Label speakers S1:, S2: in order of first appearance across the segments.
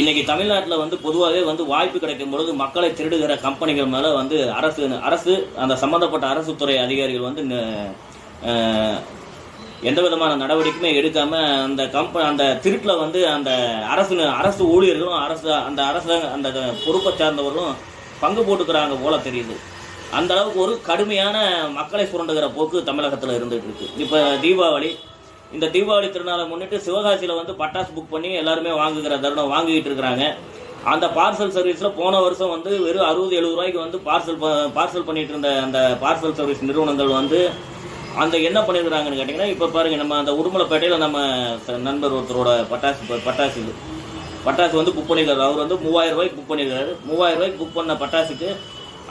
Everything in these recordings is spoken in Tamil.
S1: இன்னைக்கு தமிழ்நாட்டில் வந்து பொதுவாகவே வந்து வாய்ப்பு கிடைக்கும் பொழுது மக்களை திருடுகிற கம்பெனிகள் மேலே வந்து அரசு அரசு அந்த சம்பந்தப்பட்ட அரசு துறை அதிகாரிகள் வந்து எந்த விதமான நடவடிக்கையுமே எடுக்காம அந்த கம்ப அந்த திருட்டில் வந்து அந்த அரசு அரசு ஊழியர்களும் அரசு அந்த அரசு அந்த பொறுப்பை சார்ந்தவர்களும் பங்கு போட்டுக்கிறாங்க போல தெரியுது. அந்த அளவுக்கு ஒரு கடுமையான மக்களை சுரண்டுகிற போக்கு தமிழகத்தில் இருந்துகிட்டு இருக்கு. இப்போ தீபாவளி இந்த தீபாவளி திருநாளை முன்னிட்டு சிவகாசியில் வந்து பட்டாசு புக் பண்ணி எல்லாருமே வாங்குகிற தருணம் வாங்கிட்டு இருக்கிறாங்க. அந்த பார்சல் சர்வீஸில் போன வருஷம் வந்து வெறும் அறுபது எழுபது ரூபாய்க்கு வந்து பார்சல் பார்சல் பண்ணிட்டு இருந்த அந்த பார்சல் சர்வீஸ் நிறுவனங்கள் வந்து அந்த என்ன பண்ணியிருக்கிறாங்கன்னு கேட்டிங்கன்னா இப்போ பாருங்கள் நம்ம அந்த உடுமலைப்பேட்டையில் நம்ம நண்பர் ஒருத்தரோட பட்டாசு பட்டாசு இது. பட்டாசு வந்து புக் பண்ணியிருக்காரு அவர் வந்து மூவாயிரம் ரூபாய்க்கு புக் பண்ணியிருக்காரு மூவாயிரம் ரூபாய்க்கு புக் பண்ண பட்டாசுக்கு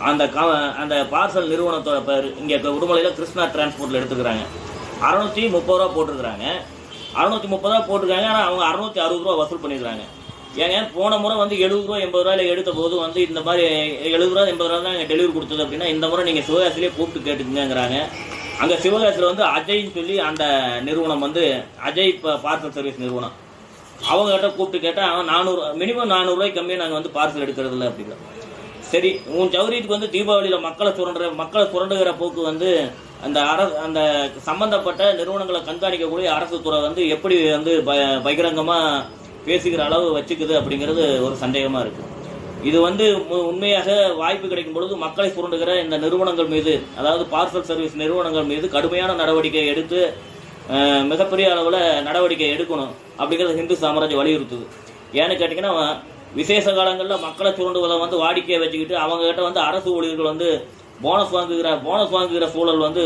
S1: அந்த க அந்த பார்சல் நிறுவனத்தோட பேர் இங்கே உடுமலையில் கிருஷ்ணா டிரான்ஸ்போர்ட்டில் எடுத்துக்கிறாங்க. அறநூற்றி முப்பது ரூபா போட்டிருக்கிறாங்க. அறநூற்றி முப்பது ரூபா போட்டிருக்காங்க ஆனால் அவங்க அறுநூத்தி அறுபது ரூபா வசூல் பண்ணியிருக்காங்க ஏங்க போன முறை வந்து எழுபது ரூபா எண்பது ரூபாயில எடுத்த போது வந்து இந்த மாதிரி எழுபது ரூபா எண்பது ரூபா தான் டெலிவரி கொடுத்தது அப்படின்னா இந்த முறை நீங்கள் சிவகாசிலே கூப்பிட்டு கேட்டுக்குங்கிறாங்க அங்கே சிவகாசியில் வந்து அஜய்ன்னு சொல்லி அந்த நிறுவனம் வந்து அஜய் இப்போ பார்சல் சர்வீஸ் நிறுவனம். அவங்ககிட்ட கூப்பிட்டு கேட்டால் அவன் நானூறு மினிமம் நானூறுரூவாய்க்கு கம்மியாக நாங்கள் வந்து பார்சல் எடுக்கிறது இல்லை அப்படிங்கிற சரி உன் சௌரியத்துக்கு வந்து தீபாவளியில் மக்களை சுரண்டுற மக்களை சுரண்டுகிற போக்கு வந்து அந்த அரசு அந்த சம்பந்தப்பட்ட நிறுவனங்களை கண்காணிக்கக்கூடிய அரசு துறை வந்து எப்படி வந்து ப பகிரங்கமாக பேசுகிற அளவு வச்சுக்குது அப்படிங்கிறது ஒரு சந்தேகமாக இருக்குது இது வந்து மு- உண்மையாக வாய்ப்பு கிடைக்கும் பொழுது மக்களை சுரண்டுகிற இந்த நிறுவனங்கள் மீது அதாவது பார்சல் சர்வீஸ் நிறுவனங்கள் மீது கடுமையான நடவடிக்கை எடுத்து மிகப்பெரிய அளவில் நடவடிக்கை எடுக்கணும் அப்படிங்கிறது ஹிந்து சாம்ராஜ்யம் வலியுறுத்துது. ஏன்னு கேட்டிங்கன்னா விசேஷ காலங்களில் மக்களை சுரண்டுவதை வந்து வாடிக்கையை வச்சுக்கிட்டு அவங்ககிட்ட வந்து அரசு ஊழியர்கள் வந்து போனஸ் வாங்குகிற போனஸ் வாங்குகிற சூழல் வந்து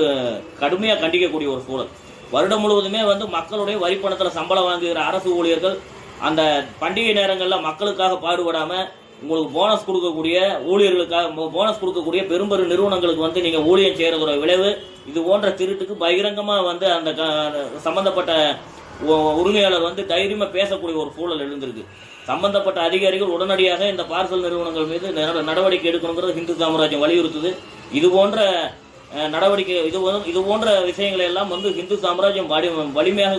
S1: கடுமையாக கண்டிக்கக்கூடிய ஒரு சூழல். வருடம் முழுவதுமே வந்து மக்களுடைய வரி பணத்தில் சம்பளம் வாங்குகிற அரசு ஊழியர்கள் அந்த பண்டிகை நேரங்களில் மக்களுக்காக பாடுபடாமல் உங்களுக்கு போனஸ் கொடுக்கக்கூடிய ஊழியர்களுக்காக போனஸ் கொடுக்கக்கூடிய பெரும்பெரும் நிறுவனங்களுக்கு வந்து நீங்கள் ஊழியம் செய்கிறதோட விளைவு. இது போன்ற திருட்டுக்கு பகிரங்கமாக வந்து அந்த க- சம்பந்தப்பட்ட உரிமையாளர் வந்து தைரியமாக பேசக்கூடிய ஒரு சூழல் எழுந்திருக்கு. சம்பந்தப்பட்ட அதிகாரிகள் உடனடியாக இந்த பார்சல் நிறுவனங்கள் மீது நடவடிக்கை எடுக்கணுங்கிறது ஹிந்து சாம்ராஜ்யம் வலியுறுத்துது. இது போன்ற நடவடிக்கை இது இது போன்ற விஷயங்களை எல்லாம் வந்து ஹிந்து சாம்ராஜ்யம் வலி வலிமையாக